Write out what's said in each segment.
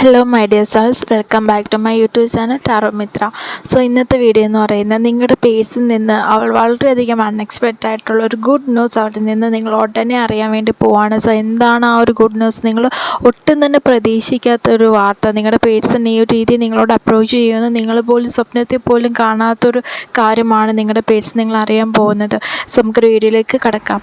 Hello my dear souls welcome back to my YouTube channel tarot Mitra so ഇന്നത്തെ video എന്ന് പറയുന്നത് നിങ്ങളുടെ പേഴ്സിൽ നിന്ന് അവൾ വളരെയധികം അൺഎക്സ്പെക്റ്റഡ് ആയിട്ടുള്ള ഒരു ഗുഡ് ന്യൂസ് അവിടെ നിന്ന് നിങ്ങൾ ഉടനെ അറിയാൻ വേണ്ടി പോവാണ്. സോ എന്താണ് ആ ഒരു ഗുഡ് ന്യൂസ് നിങ്ങൾ ഒട്ടും തന്നെ പ്രതീക്ഷിക്കാത്ത ഒരു വാർത്ത. നിങ്ങളുടെ പേഴ്സൺ ഈ ഒരു രീതി നിങ്ങളോട് അപ്രോച്ച് ചെയ്യുമെന്ന് നിങ്ങൾ പോലും സ്വപ്നത്തിൽ പോലും കാണാത്തൊരു കാര്യമാണ് നിങ്ങളുടെ പേഴ്സ് നിങ്ങൾ അറിയാൻ പോകുന്നത്. സോ നമുക്കൊരു വീഡിയോയിലേക്ക് കടക്കാം.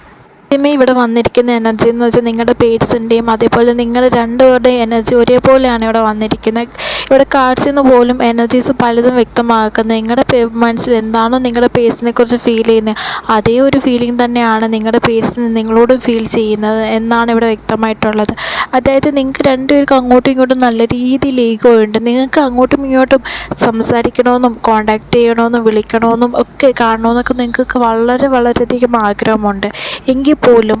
ആദ്യമേ ഇവിടെ വന്നിരിക്കുന്ന എനർജി എന്ന് വെച്ചാൽ നിങ്ങളുടെ പേഴ്സിന്റെയും അതേപോലെ നിങ്ങൾ രണ്ടുപേരുടെയും എനർജി ഒരേപോലെയാണ് ഇവിടെ വന്നിരിക്കുന്നത് ഇവിടെ കാർഡ്സിൽ നിന്ന് പോലും എനർജീസ് പലതും വ്യക്തമാക്കുന്നത് നിങ്ങളുടെ മനസ്സിൽ എന്താണോ നിങ്ങളുടെ പേഴ്സിനെ കുറിച്ച് ഫീൽ ചെയ്യുന്നത് അതേ ഒരു ഫീലിംഗ് തന്നെയാണ് നിങ്ങളുടെ പേഴ്സിന് നിങ്ങളോടും ഫീൽ ചെയ്യുന്നത് എന്നാണ് ഇവിടെ വ്യക്തമായിട്ടുള്ളത്. അതായത് നിങ്ങൾക്ക് രണ്ടുപേർക്കും അങ്ങോട്ടും ഇങ്ങോട്ടും നല്ല രീതിയിൽ ഈഗോ ഉണ്ട്. നിങ്ങൾക്ക് അങ്ങോട്ടും ഇങ്ങോട്ടും സംസാരിക്കണമെന്നും കോണ്ടാക്ട് ചെയ്യണമെന്നും വിളിക്കണമെന്നും ഒക്കെ കാണണമെന്നൊക്കെ നിങ്ങൾക്ക് വളരെ വളരെയധികം ആഗ്രഹമുണ്ട്. എങ്കിൽ പോലും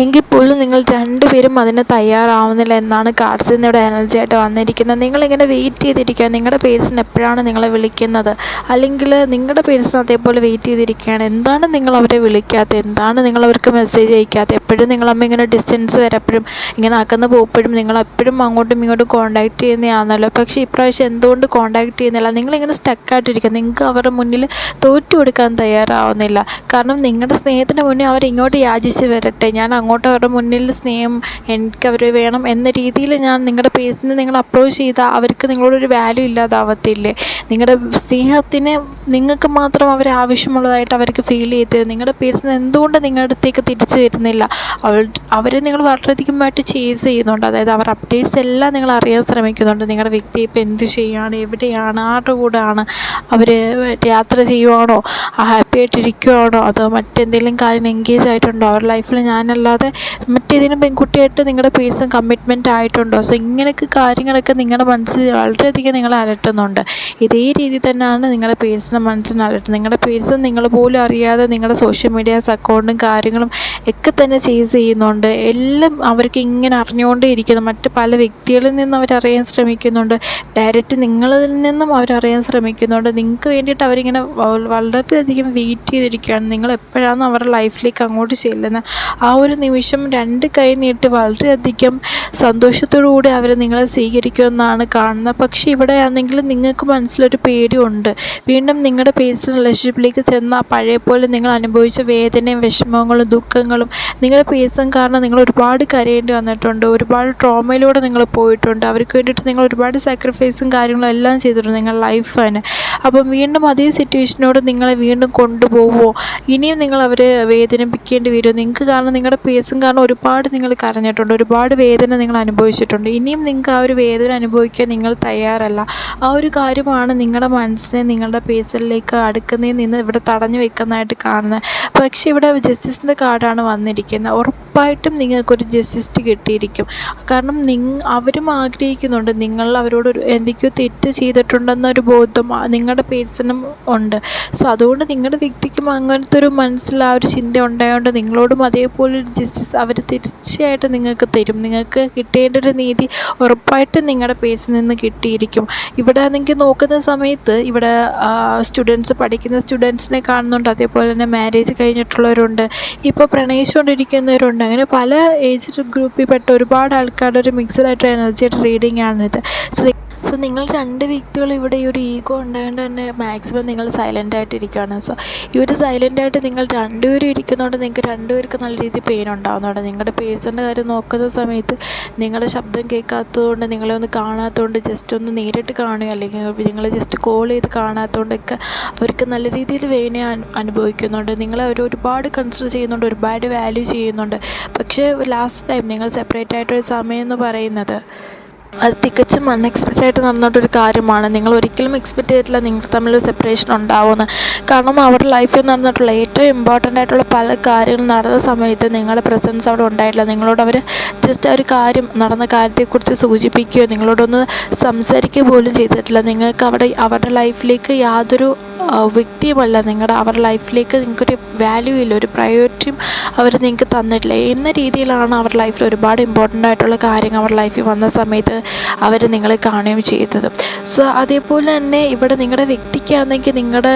എങ്കിൽ പോലും നിങ്ങൾ രണ്ടുപേരും അതിന് തയ്യാറാവുന്നില്ല എന്നാണ് കാർഡ്സിൽ നിന്ന് ഇവിടെ എനർജി ആയിട്ട് വന്നിരിക്കുന്നത്. നിങ്ങളിങ്ങനെ വെയിറ്റ് ചെയ്തിരിക്കുക. നിങ്ങളുടെ പേഴ്സൺ എപ്പോഴാണ് നിങ്ങളെ വിളിക്കുന്നത്? അല്ലെങ്കിൽ നിങ്ങളുടെ പേഴ്സൺ അതേപോലെ വെയിറ്റ് ചെയ്തിരിക്കുകയാണ്. എന്താണ് നിങ്ങൾ അവരെ വിളിക്കാത്തത്? എന്താണ് നിങ്ങൾ അവർക്ക് മെസ്സേജ് അയക്കാത്തത്? എപ്പോഴും നിങ്ങളമ്മ ഇങ്ങനെ ഡിസ്റ്റൻസ് വരെ എപ്പോഴും ഇങ്ങനെ അകന്ന് പോകുമ്പോഴും നിങ്ങൾ എപ്പോഴും അങ്ങോട്ടും ഇങ്ങോട്ടും കോൺടാക്ട് ചെയ്യുന്നതാണല്ലോ പക്ഷേ ഇപ്രാവശ്യം എന്തുകൊണ്ട് കോൺടാക്ട് ചെയ്യുന്നില്ല? നിങ്ങളിങ്ങനെ സ്റ്റക്കായിട്ടിരിക്കുക നിങ്ങൾക്ക് അവരുടെ മുന്നിൽ തോറ്റു കൊടുക്കാൻ തയ്യാറാവുന്നില്ല. കാരണം നിങ്ങളുടെ സ്നേഹത്തിന് മുന്നേ അവരിങ്ങോട്ട് യാചിച്ച് വരട്ടെ. ഞാൻ അങ്ങോട്ട് അവരുടെ മുന്നിൽ സ്നേഹം എനിക്ക് അവർ വേണം എന്ന രീതിയിൽ ഞാൻ നിങ്ങളുടെ പേഴ്സിനെ നിങ്ങൾ അപ്രോച്ച് ചെയ്താൽ അവർക്ക് നിങ്ങളോടൊരു വാല്യൂ ഇല്ലാതാവത്തില്ലേ? നിങ്ങളുടെ സ്നേഹത്തിന് നിങ്ങൾക്ക് മാത്രം അവർ ആവശ്യമുള്ളതായിട്ട് അവർക്ക് ഫീൽ ചെയ്തത് നിങ്ങളുടെ പേഴ്സിന് എന്തുകൊണ്ട് നിങ്ങളുടെ അടുത്തേക്ക് തിരിച്ചു വരുന്നില്ല? അവൾ അവരെ നിങ്ങൾ വളരെയധികമായിട്ട് ചേസ് ചെയ്യുന്നുണ്ട്. അതായത് അവർ അപ്ഡേറ്റ്സ് എല്ലാം നിങ്ങൾ അറിയാൻ ശ്രമിക്കുന്നുണ്ട്. നിങ്ങളുടെ വ്യക്തി ഇപ്പോൾ എന്ത് ചെയ്യുകയാണ് എവിടെയാണ് ആരുടെ കൂടെയാണ്? അവർ യാത്ര ചെയ്യുവാണോ? ഹാപ്പി ആയിട്ടിരിക്കുവാണോ? അതോ മറ്റെന്തെങ്കിലും കാര്യം എൻഗേജ് ആയിട്ടുണ്ടോ? അവരുടെ ലൈഫിൽ ഞാനല്ലാതെ മറ്റേതിനും പെൺകുട്ടിയായിട്ട് നിങ്ങളുടെ പേഴ്സൺ കമ്മിറ്റ്മെന്റ് ആയിട്ടുണ്ടോ? സോ ഇങ്ങനെയൊക്കെ കാര്യങ്ങളൊക്കെ നിങ്ങളുടെ മനസ്സിൽ വളരെയധികം നിങ്ങളെ അലട്ടുന്നുണ്ട്. ഇതേ രീതി തന്നെയാണ് നിങ്ങളുടെ പേഴ്സണെ മനസ്സിന് അലട്ടുന്നത്. നിങ്ങളുടെ പേഴ്സൺ നിങ്ങൾ പോലും അറിയാതെ നിങ്ങളുടെ സോഷ്യൽ മീഡിയാസ് അക്കൗണ്ടും കാര്യങ്ങളും ഒക്കെ തന്നെ ചേസ് ചെയ്യുന്നുണ്ട്. എല്ലാം അവർക്ക് ഇങ്ങനെ അറിഞ്ഞുകൊണ്ടേ ഇരിക്കുന്നു മറ്റ് പല വ്യക്തികളിൽ നിന്നും അവരറിയാൻ ശ്രമിക്കുന്നുണ്ട്. ഡയറക്റ്റ് നിങ്ങളിൽ നിന്നും അവരറിയാൻ ശ്രമിക്കുന്നുണ്ട്. നിങ്ങൾക്ക് വേണ്ടിയിട്ട് അവരിങ്ങനെ വളരെയധികം വെയിറ്റ് ചെയ്തിരിക്കുകയാണ്. നിങ്ങൾ എപ്പോഴാണ് അവരുടെ ലൈഫിലേക്ക് അങ്ങോട്ട് ചെല്ലുന്നത്? ആ ഒരു നിമിഷം രണ്ട് കൈ നീട്ടി വളരെയധികം സന്തോഷത്തോടുകൂടി അവർ നിങ്ങളെ സ്വീകരിക്കുമെന്നാണ് കാണുന്നത്. പക്ഷേ ഇവിടെ ആണെങ്കിൽ നിങ്ങൾക്ക് മനസ്സിലൊരു പേടിയുണ്ട്. വീണ്ടും നിങ്ങളുടെ പേഴ്സണൽ റിലേഷൻഷിപ്പിലേക്ക് ചെന്ന പഴയ പോലെ നിങ്ങൾ അനുഭവിച്ച വേദനയും വിഷമങ്ങളും ദുഃഖങ്ങളും നിങ്ങളുടെ പേഴ്സൺ കാരണം നിങ്ങൾ ഒരുപാട് കരയേണ്ടി വന്നിട്ടുണ്ട്. ഒരുപാട് ട്രോമയിലൂടെ നിങ്ങൾ പോയിട്ടുണ്ട്. അവർക്ക് വേണ്ടിയിട്ട് നിങ്ങൾ ഒരുപാട് സാക്രിഫൈസും കാര്യങ്ങളും എല്ലാം ചെയ്തിട്ടുണ്ട് നിങ്ങളുടെ ലൈഫ് തന്നെ അപ്പം വീണ്ടും അതേ സിറ്റുവേഷനോട് നിങ്ങളെ വീണ്ടും കൊണ്ടുപോകുമോ ഇനിയും നിങ്ങൾ അവരെ വേദനിപ്പിക്കേണ്ടി വരുമോ നിങ്ങൾക്ക് കാരണം നിങ്ങളുടെ പേഴ്സൺ കാരണം ഒരുപാട് നിങ്ങൾ കരഞ്ഞിട്ടുണ്ട് ഒരുപാട് വേദന നിങ്ങൾ അനുഭവിച്ചിട്ടുണ്ട്. ഇനിയും നിങ്ങൾക്ക് ആ ഒരു വേദന അനുഭവിക്കാൻ നിങ്ങൾ തയ്യാറല്ല. ആ ഒരു കാര്യമാണ് നിങ്ങളുടെ മനസ്സിനെ നിങ്ങളുടെ പേഴ്സണിലേക്ക് അടുക്കുന്നതിൽ നിന്ന് ഇവിടെ തടഞ്ഞു വെക്കുന്നതായിട്ട് കാണുന്നത്. പക്ഷേ ഇവിടെ ജസ്റ്റിസിന്റെ കാർഡാണ് വന്നിരിക്കുന്നത്. ഉറപ്പായിട്ടും നിങ്ങൾക്കൊരു ജസ്റ്റിസ് കിട്ടിയിരിക്കും. കാരണം നിങ് അവരും ആഗ്രഹിക്കുന്നുണ്ട്. നിങ്ങൾ അവരോട് എന്തൊക്കെയോ തെറ്റ് ചെയ്തിട്ടുണ്ടെന്നൊരു ബോധം നിങ്ങളുടെ പേഴ്സണും ഉണ്ട്. സോ അതുകൊണ്ട് നിങ്ങളുടെ വ്യക്തിക്കും അങ്ങനത്തെ ഒരു മനസ്സിൽ ആ ഒരു ചിന്ത ഉണ്ടായതുകൊണ്ട് നിങ്ങളോടും അതേപോലെ ഒരു ജസ്റ്റിസ് അവർ തീർച്ചയായിട്ടും നിങ്ങൾക്ക് തരും. നിങ്ങൾക്ക് കിട്ടേണ്ട ഒരു നീതി ഉറപ്പായിട്ടും നിങ്ങളുടെ പേഴ്സിൽ നിന്ന് കിട്ടിയിരിക്കും. ഇവിടെ നിങ്ങൾക്ക് നോക്കുന്ന സമയത്ത് ഇവിടെ സ്റ്റുഡൻസ് പഠിക്കുന്ന സ്റ്റുഡൻസിനെ കാണുന്നുണ്ട്. അതേപോലെ തന്നെ മാരേജ് കഴിഞ്ഞിട്ടുള്ളവരുണ്ട്. ഇപ്പോൾ പ്രണയിച്ചുകൊണ്ടിരിക്കുന്നവരുണ്ട് അങ്ങനെ പല ഏജ് ഗ്രൂപ്പിൽപ്പെട്ട ഒരുപാട് ആൾക്കാരുടെ ഒരു മിക്സഡായിട്ടുള്ള എനർജിയായിട്ട് റീഡിംഗ് ആണിത്. സോ സോ നിങ്ങൾ രണ്ട് വ്യക്തികൾ ഇവിടെ ഈ ഒരു ഈഗോ ഉണ്ടായതുകൊണ്ട് തന്നെ മാക്സിമം നിങ്ങൾ സൈലന്റ് ആയിട്ട് ഇരിക്കുകയാണ് സോ ഈ ഒരു സൈലന്റ് ആയിട്ട് നിങ്ങൾ രണ്ടുപേരും ഇരിക്കുന്നതുകൊണ്ട് നിങ്ങൾക്ക് രണ്ടുപേർക്ക് നല്ല രീതിയിൽ പെയിൻ ഉണ്ടാകുന്നുണ്ട് നിങ്ങളുടെ പേഴ്സന്റെ കാര്യം നോക്കുന്ന സമയത്ത് നിങ്ങളുടെ ശബ്ദം കേൾക്കാത്തതുകൊണ്ട് നിങ്ങളെ ഒന്ന് കാണാത്തതുകൊണ്ട് ജസ്റ്റ് ഒന്ന് നേരിട്ട് കാണുക. അല്ലെങ്കിൽ നിങ്ങൾ ജസ്റ്റ് കോൾ ചെയ്ത് കാണാത്തതുകൊണ്ടൊക്കെ അവർക്ക് നല്ല രീതിയിൽ വേദന അനുഭവിക്കുന്നുണ്ട്. നിങ്ങളെ അവർ ഒരുപാട് കൺസിഡർ ചെയ്യുന്നുണ്ട്. ഒരുപാട് വാല്യൂ ചെയ്യുന്നുണ്ട്. പക്ഷേ ലാസ്റ്റ് ടൈം നിങ്ങൾ സെപ്പറേറ്റ് ആയിട്ടൊരു സമയം എന്ന് പറയുന്നത് അത് തികച്ചും അൺഎക്സ്പെക്റ്റഡ് ആയിട്ട് നടന്നിട്ടൊരു കാര്യമാണ്. നിങ്ങൾ ഒരിക്കലും എക്സ്പെക്ട് ചെയ്തിട്ടില്ല നിങ്ങൾ തമ്മിലൊരു സെപ്പറേഷൻ ഉണ്ടാവുമെന്ന്. കാരണം അവരുടെ ലൈഫിൽ നടന്നിട്ടുള്ള ഏറ്റവും ഇമ്പോർട്ടന്റ് ആയിട്ടുള്ള പല കാര്യങ്ങളും നടന്ന സമയത്ത് നിങ്ങളുടെ പ്രസൻസ് അവിടെ ഉണ്ടായിട്ടില്ല. നിങ്ങളോട് അവർ ജസ്റ്റ് ആ ഒരു കാര്യം നടന്ന കാര്യത്തെക്കുറിച്ച് സൂചിപ്പിക്കുകയോ നിങ്ങളോടൊന്ന് സംസാരിക്കുക പോലും ചെയ്തിട്ടില്ല. നിങ്ങൾക്ക് അവിടെ അവരുടെ ലൈഫിലേക്ക് യാതൊരു വ്യക്തിയുമല്ല. നിങ്ങളുടെ അവരുടെ ലൈഫിലേക്ക് നിങ്ങൾക്കൊരു വാല്യൂ ഇല്ല. ഒരു പ്രയോറിറ്റിയും അവർ നിങ്ങൾക്ക് തന്നിട്ടില്ല. എന്ന രീതിയിലാണ് അവരുടെ ലൈഫിൽ ഒരുപാട് ഇമ്പോർട്ടന്റ് ആയിട്ടുള്ള കാര്യങ്ങൾ അവരുടെ ലൈഫിൽ വന്ന സമയത്ത് അവർ നിങ്ങളെ കാണുകയും ചെയ്തത്. സോ അതേപോലെ തന്നെ ഇവിടെ നിങ്ങളുടെ വ്യക്തിക്കാണെങ്കിൽ നിങ്ങളുടെ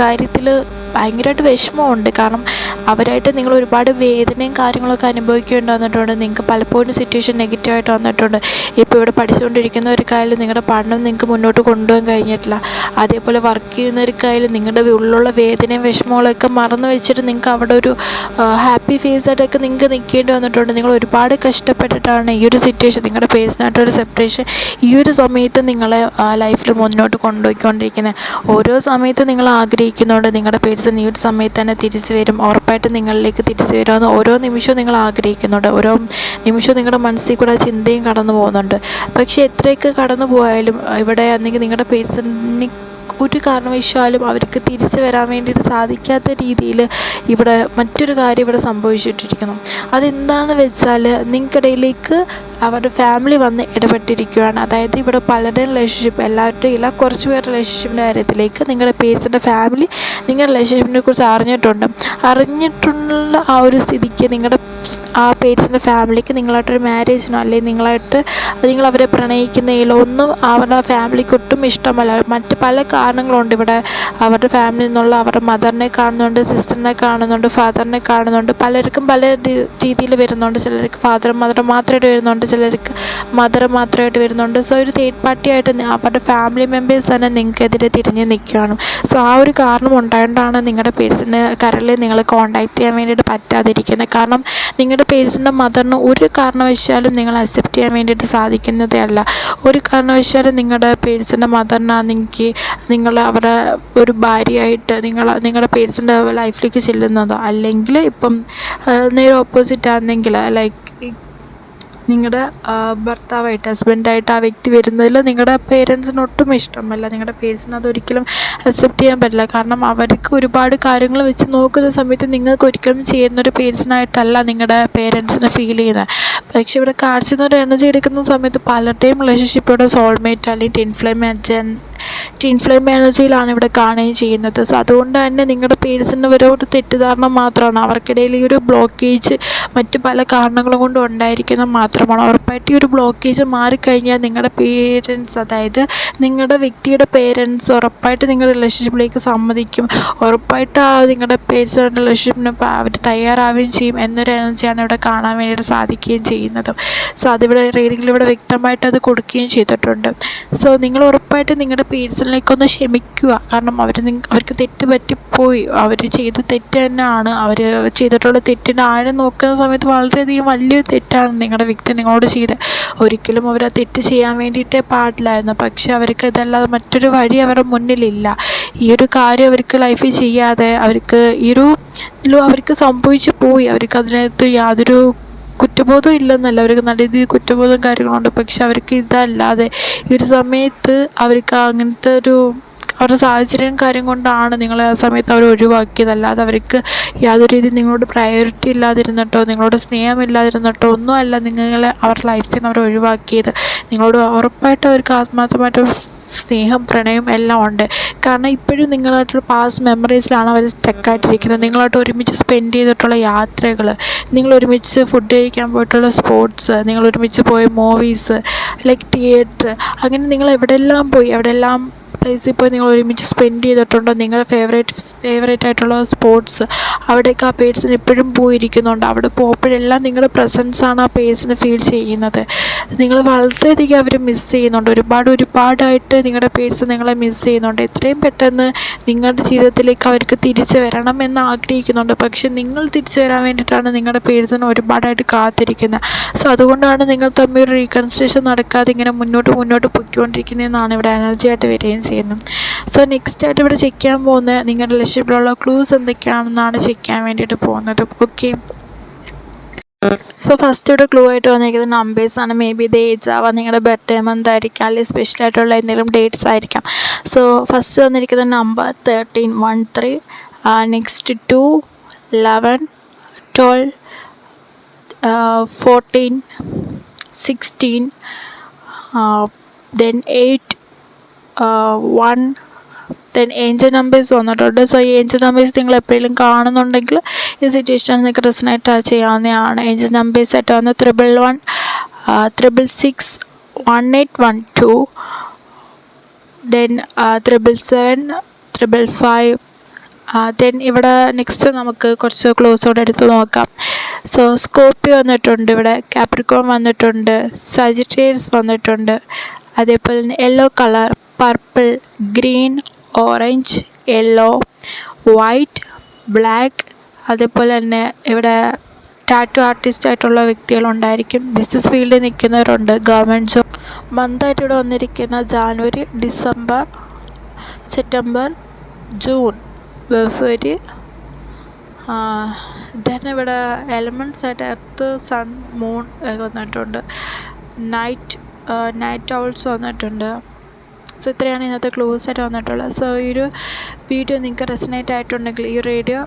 കാര്യത്തിൽ ഭയങ്കരമായിട്ട് വിഷമമുണ്ട്. കാരണം അവരായിട്ട് നിങ്ങൾ ഒരുപാട് വേദനയും കാര്യങ്ങളൊക്കെ അനുഭവിക്കേണ്ടി വന്നിട്ടുണ്ട് നിങ്ങൾക്ക് പലപ്പോഴും സിറ്റുവേഷൻ നെഗറ്റീവായിട്ട് വന്നിട്ടുണ്ട്. ഇപ്പോൾ ഇവിടെ പഠിച്ചുകൊണ്ടിരിക്കുന്ന ഒരു പഠിച്ചുകൊണ്ടിരിക്കുന്നവർക്കായാലും നിങ്ങളുടെ പഠനം നിങ്ങൾക്ക് മുന്നോട്ട് കൊണ്ടുപോകാൻ കഴിഞ്ഞിട്ടില്ല. അതേപോലെ വർക്ക് ചെയ്യുന്നവർക്കായാലും നിങ്ങളുടെ ഉള്ളിലുള്ള വേദനയും വിഷമങ്ങളൊക്കെ മറന്നു വെച്ചിട്ട് നിങ്ങൾക്ക് അവിടെ ഒരു ഹാപ്പി ഫേസ് ആയിട്ടൊക്കെ നിങ്ങൾക്ക് നിൽക്കേണ്ടി വന്നിട്ടുണ്ട്. നിങ്ങൾ ഒരുപാട് കഷ്ടപ്പെട്ടിട്ടാണ് ഈ ഒരു സിറ്റുവേഷൻ നിങ്ങളുടെ പേഴ്സണായിട്ടൊരു സെപ്പറേഷൻ ഈ ഒരു സമയത്ത് നിങ്ങളെ ലൈഫിൽ മുന്നോട്ട് കൊണ്ടുപോയിക്കൊണ്ടിരിക്കുന്നത്. ഓരോ സമയത്ത് നിങ്ങൾ ആഗ്രഹിക്കുന്നുണ്ട് നിങ്ങളുടെ പേഴ്സൺ ഈ ഒരു സമയത്ത് തന്നെ തിരിച്ചു വരും. ഉറപ്പായിട്ടും നിങ്ങളിലേക്ക് തിരിച്ചു വരുമെന്ന് ഓരോ നിമിഷവും നിങ്ങൾ ആഗ്രഹിക്കുന്നുണ്ട്. ഓരോ നിമിഷവും നിങ്ങളുടെ മനസ്സിൽ കൂടെ ചിന്തയും കടന്നു പോകുന്നുണ്ട്. പക്ഷേ എത്രയൊക്കെ കടന്നു പോയാലും ഇവിടെ അല്ലെങ്കിൽ നിങ്ങളുടെ പേഴ്സണിന് ഒരു കാരണവശാലും അവർക്ക് തിരിച്ചു വരാൻ വേണ്ടിയിട്ട് സാധിക്കാത്ത രീതിയിൽ ഇവിടെ മറ്റൊരു കാര്യം ഇവിടെ സംഭവിച്ചിട്ടിരിക്കുന്നു. അതെന്താണെന്ന് വെച്ചാൽ നിങ്ങൾക്കിടയിലേക്ക് അവരുടെ ഫാമിലി വന്ന് ഇടപെട്ടിരിക്കുകയാണ്. അതായത് ഇവിടെ പലരുടെയും റിലേഷൻഷിപ്പ് എല്ലാവരുടെയും ഇല്ല കുറച്ച് പേരുടെ റിലേഷൻഷിപ്പിന്റെ കാര്യത്തിലേക്ക് നിങ്ങളുടെ പേഴ്സിന്റെ ഫാമിലി നിങ്ങളുടെ റിലേഷൻഷിപ്പിനെ കുറിച്ച് അറിഞ്ഞിട്ടുണ്ട്. അറിഞ്ഞിട്ടുള്ള ആ ഒരു സ്ഥിതിക്ക് നിങ്ങളുടെ ആ പേഴ്സന്റെ ഫാമിലിക്ക് നിങ്ങളായിട്ടൊരു മാരേജിനോ അല്ലെങ്കിൽ നിങ്ങളായിട്ട് നിങ്ങൾ അവരെ പ്രണയിക്കുന്നതിലോ ഒന്നും അവരുടെ ഫാമിലിക്ക് ഒട്ടും ഇഷ്ടമല്ല. മറ്റ് പല കാരണങ്ങളുണ്ട് ഇവിടെ അവരുടെ ഫാമിലിയിൽ നിന്നുള്ള അവരുടെ മദറിനെ കാണുന്നുണ്ട് സിസ്റ്ററിനെ കാണുന്നുണ്ട് ഫാദറിനെ കാണുന്നുണ്ട്. പലർക്കും പല രീതിയിൽ വരുന്നുണ്ട്. ചിലർക്ക് ഫാദറും മദറും മാത്രമായിട്ട് വരുന്നുണ്ട്. ചിലർക്ക് മദർ മാത്രമായിട്ട് വരുന്നുണ്ട്. സോ ഒരു തേർഡ് പാർട്ടിയായിട്ട് അവരുടെ ഫാമിലി മെമ്പേഴ്സ് തന്നെ നിങ്ങൾക്കെതിരെ തിരിഞ്ഞ് നിൽക്കുകയാണ്. സോ ആ ഒരു കാരണം ഉണ്ടായതുകൊണ്ടാണ് നിങ്ങളുടെ പേഴ്സിന് കരളിൽ നിങ്ങൾ കോൺടാക്റ്റ് ചെയ്യാൻ വേണ്ടിയിട്ട് പറ്റാതിരിക്കുന്നത്. കാരണം നിങ്ങളുടെ പേഴ്സിന്റെ മദറിന് ഒരു കാരണവശാലും നിങ്ങൾ അക്സെപ്റ്റ് ചെയ്യാൻ വേണ്ടിയിട്ട് സാധിക്കുന്നതേ അല്ല. ഒരു കാരണവശാലും നിങ്ങളുടെ പേഴ്സിന്റെ മദറിനാണെങ്കിൽ നിങ്ങൾ അവരുടെ ഒരു ഭാര്യയായിട്ട് നിങ്ങൾ നിങ്ങളുടെ പേഴ്സിന്റെ ലൈഫിലേക്ക് ചെല്ലുന്നതോ അല്ലെങ്കിൽ ഇപ്പം നേരെ ഓപ്പോസിറ്റ് ആണെങ്കിൽ ലൈക്ക് നിങ്ങളുടെ ഭർത്താവായിട്ട് ഹസ്ബൻഡായിട്ട് ആ വ്യക്തി വരുന്നതിൽ നിങ്ങളുടെ പേരൻസിന് ഒട്ടും ഇഷ്ടമല്ല. നിങ്ങളുടെ പേരൻസിന് അതൊരിക്കലും അക്സെപ്റ്റ് ചെയ്യാൻ പറ്റില്ല. കാരണം അവർക്ക് ഒരുപാട് കാര്യങ്ങൾ വെച്ച് നോക്കുന്ന സമയത്ത് നിങ്ങൾക്ക് ഒരിക്കലും ചെയ്യുന്നൊരു പേഴ്സണായിട്ടല്ല നിങ്ങളുടെ പേരൻസിനെ ഫീൽ ചെയ്യുന്നത് പക്ഷേ ഇവിടെ കാണിച്ചുന്ന ഒരു എനർജി എടുക്കുന്ന സമയത്ത് പലരുടെയും റിലേഷൻഷിപ്പ് ഇവിടെ സോൾമേറ്റ് അല്ലെങ്കിൽ twin flame again twin flame എനർജിയിലാണ് ഇവിടെ കാണുകയും ചെയ്യുന്നത്. സോ അതുകൊണ്ട് തന്നെ നിങ്ങളുടെ ഒരു തെറ്റിദ്ധാരണ മാത്രമാണ്. അവർക്കിടയിൽ ഈ ഒരു ബ്ലോക്കേജ് മറ്റ് പല കാരണങ്ങളും കൊണ്ട് ഉണ്ടായിരിക്കുന്നത് മാത്രമാണ്. ഉറപ്പായിട്ട് ഈ ഒരു ബ്ലോക്കേജ് മാറിക്കഴിഞ്ഞാൽ നിങ്ങളുടെ പേരൻസ് അതായത് നിങ്ങളുടെ വ്യക്തിയുടെ പേരൻസ് ഉറപ്പായിട്ട് നിങ്ങളുടെ റിലേഷൻഷിപ്പിലേക്ക് സമ്മതിക്കും. ഉറപ്പായിട്ട് ആ നിങ്ങളുടെ പേഴ്സണൽ റിലേഷൻഷിപ്പിന് അവർ തയ്യാറാവുകയും ചെയ്യും എന്നൊരു എനർജിയാണ് ഇവിടെ കാണാൻ വേണ്ടിയിട്ട് സാധിക്കുകയും ചെയ്യുന്നത്. സോ അതിവിടെ റീഡിങ്ങിൽ ഇവിടെ വ്യക്തമായിട്ട് അത് കൊടുക്കുകയും ചെയ്തിട്ടുണ്ട്. സോ നിങ്ങൾ ഉറപ്പായിട്ട് നിങ്ങളുടെ പേഴ്സണിലേക്കൊന്ന് ക്ഷമിക്കുക. കാരണം അവർ അവർക്ക് തെറ്റ് പറ്റിപ്പോയി. അവർ ചെയ്ത തെറ്റ് തന്നെയാണ്. അവർ ചെയ്തിട്ടുള്ള തെറ്റിന്റെ ആഴം നോക്കുന്ന സമയത്ത് വളരെയധികം വലിയൊരു തെറ്റാണ് നിങ്ങളുടെ വ്യക്തി നിങ്ങളോട് ചെയ്ത്. ഒരിക്കലും അവർ ആ തെറ്റ് ചെയ്യാൻ വേണ്ടിയിട്ടേ പാടില്ലായിരുന്നു. പക്ഷേ അവർക്ക് ഇതല്ലാതെ മറ്റൊരു വഴി അവരുടെ മുന്നിലില്ല. ഈ ഒരു കാര്യം അവർക്ക് ലൈഫിൽ ചെയ്യാതെ അവർക്ക് ഈ ഒരു അവർക്ക് സംഭവിച്ചു പോയി. അവർക്ക് അതിനകത്ത് യാതൊരു കുറ്റബോധം ഇല്ലെന്നല്ല. അവർക്ക് നല്ല രീതിയിൽ കുറ്റബോധം കാര്യങ്ങളുണ്ട്. പക്ഷെ അവർക്ക് ഇതല്ലാതെ ഈ ഒരു സമയത്ത് അവർക്ക് അങ്ങനത്തെ ഒരു അവരുടെ സാഹചര്യം കാര്യം കൊണ്ടാണ് നിങ്ങൾ ആ സമയത്ത് അവർ ഒഴിവാക്കിയത്. അല്ലാതെ അവർക്ക് യാതൊരു രീതിയിൽ നിങ്ങളോട് പ്രയോറിറ്റി ഇല്ലാതിരുന്നിട്ടോ നിങ്ങളോട് സ്നേഹമില്ലാതിരുന്നിട്ടോ ഒന്നുമല്ല നിങ്ങളെ അവരുടെ ലൈഫിൽ നിന്ന് അവർ ഒഴിവാക്കിയത്. നിങ്ങളോട് ഉറപ്പായിട്ട് അവർക്ക് ആത്മാർത്ഥമായിട്ട് സ്നേഹം പ്രണയം എല്ലാം ഉണ്ട്. കാരണം ഇപ്പോഴും നിങ്ങളായിട്ടുള്ള പാസ്റ്റ് മെമ്മറീസിലാണ് അവർ സ്റ്റക്കായിട്ടിരിക്കുന്നത് നിങ്ങളായിട്ട് ഒരുമിച്ച് സ്പെൻഡ് ചെയ്തിട്ടുള്ള യാത്രകൾ നിങ്ങൾ ഒരുമിച്ച് ഫുഡ് കഴിക്കാൻ പോയിട്ടുള്ള സ്പോർട്സ് നിങ്ങൾ ഒരുമിച്ച് പോയ മൂവീസ് ലൈക്ക് തിയേറ്റർ അങ്ങനെ നിങ്ങൾ എവിടെയെല്ലാം പോയി എവിടെയെല്ലാം പ്ലേസിൽ പോയി നിങ്ങൾ ഒരുമിച്ച് സ്പെൻഡ് ചെയ്തിട്ടുണ്ടോ നിങ്ങളുടെ ഫേവറേറ്റ് ഫേവറേറ്റ് ആയിട്ടുള്ള സ്പോർട്സ് അവിടേക്ക് ആ പേഴ്സൺ എപ്പോഴും പോയിരിക്കുന്നുണ്ട്. അവിടെ പോകുമ്പോഴെല്ലാം നിങ്ങളുടെ പ്രസൻസാണ് ആ പേഴ്സണ് ഫീൽ ചെയ്യുന്നത്. നിങ്ങൾ വളരെയധികം അവർ മിസ് ചെയ്യുന്നുണ്ട്. ഒരുപാട് ഒരുപാടായിട്ട് നിങ്ങളുടെ പേഴ്സൺ നിങ്ങളെ മിസ് ചെയ്യുന്നുണ്ട്. എത്രയും പെട്ടെന്ന് നിങ്ങളുടെ ജീവിതത്തിലേക്ക് അവർക്ക് തിരിച്ചു വരണം എന്ന് ആഗ്രഹിക്കുന്നുണ്ട്. പക്ഷെ നിങ്ങൾ തിരിച്ചു വരാൻ വേണ്ടിയിട്ടാണ് നിങ്ങളുടെ പേഴ്സൺ ഒരുപാടായിട്ട് കാത്തിരിക്കുന്നത് സോ അതുകൊണ്ടാണ് നിങ്ങൾ തമ്മിൽ ഒരു റീകൺസ്ട്രക്ഷൻ നടക്കാതെ ഇങ്ങനെ മുന്നോട്ട് മുന്നോട്ട് പൊയ്ക്കൊണ്ടിരിക്കുന്നതെന്നാണ് ഇവിടെ എനർജി ആയിട്ട് വരികയും ചെയ്യുന്നത്. സോ നെക്സ്റ്റ് ആയിട്ട് ഇവിടെ ചെക്ക് ചെയ്യാൻ പോകുന്നത് നിങ്ങളുടെ ലക്ഷ്യത്തിലുള്ള ക്ലൂസ് എന്തൊക്കെയാണെന്നാണ് ചെക്ക് ചെയ്യാൻ വേണ്ടിയിട്ട് പോകുന്നത്. ഓക്കെ സോ ഫസ്റ്റ് ഇവിടെ ക്ലൂ ആയിട്ട് വന്നിരിക്കുന്നത് നമ്പേഴ്സ് ആണ്. മേ ബി ഇത് ഏജ് ആവാം. നിങ്ങളുടെ ബർത്ത്ഡേ മന്ത് ആയിരിക്കാം. അല്ലെങ്കിൽ സ്പെഷ്യൽ ആയിട്ടുള്ള എന്തെങ്കിലും ഡേറ്റ്സ് ആയിരിക്കാം. സോ ഫസ്റ്റ് വന്നിരിക്കുന്ന number thirteen one three next two eleven twelve fourteen sixteen then eight one then angel numbers വന്നിട്ടുണ്ട് സോ ഈ ഏഞ്ചൽ നമ്പേഴ്സ് നിങ്ങൾ എപ്പോഴെങ്കിലും കാണുന്നുണ്ടെങ്കിൽ ഈ സിറ്റുവേഷൻ നിങ്ങൾക്ക് റെസനേറ്റ് ചെയ്യാവുന്നതാണ്. ഏഞ്ചൽ നമ്പേഴ്സ് ആയിട്ട് വന്ന് triple one triple six one eight one two then triple seven triple five then ഇവിടെ നെക്സ്റ്റ് നമുക്ക് കുറച്ച് ക്ലോസോടെ എടുത്ത് നോക്കാം. സോ സ്കോപ്പി വന്നിട്ടുണ്ട് ഇവിടെ. കാപ്രിക്കോൺ വന്നിട്ടുണ്ട്. സജിറ്റേഴ്സ് വന്നിട്ടുണ്ട്. അതേപോലെ തന്നെ yellow colour purple green orange yellow white black അതേപോലെ തന്നെ ഇവിടെ ടാറ്റു ആർട്ടിസ്റ്റ് ആയിട്ടുള്ള വ്യക്തികളുണ്ടായിരിക്കും. ബിസിനസ് ഫീൽഡിൽ നിൽക്കുന്നവരുണ്ട്. ഗവൺമെന്റ് ജോബ് മന്തായിട്ട് ഇവിടെ വന്നിരിക്കുന്ന January December September June February ഇവിടെ എലമെന്റ്സ് ആയിട്ട് എർത്ത് സൺ മൂൺ വന്നിട്ടുണ്ട്. നൈറ്റ് നൈറ്റ് ഔൾസ് വന്നിട്ടുണ്ട്. സോ ഇത്രയാണ് ഇന്നത്തെ ക്ലോസ് ആയിട്ട് വന്നിട്ടുള്ളത്. സോ ഈ ഒരു വീഡിയോ നിങ്ങൾക്ക് റെസനേറ്റ് ആയിട്ടുണ്ടെങ്കിൽ ഈ റേഡിയോ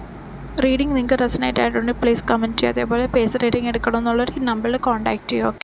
റീഡിങ് നിങ്ങൾക്ക് റെസനേറ്റ് ആയിട്ടുണ്ടെങ്കിൽ പ്ലീസ് കമന്റ് ചെയ്യുക. അതേപോലെ പേസ് റീഡിങ് എടുക്കണമെന്നുള്ളൊരു നമ്പറിൽ കോൺടാക്റ്റ് ചെയ്യുക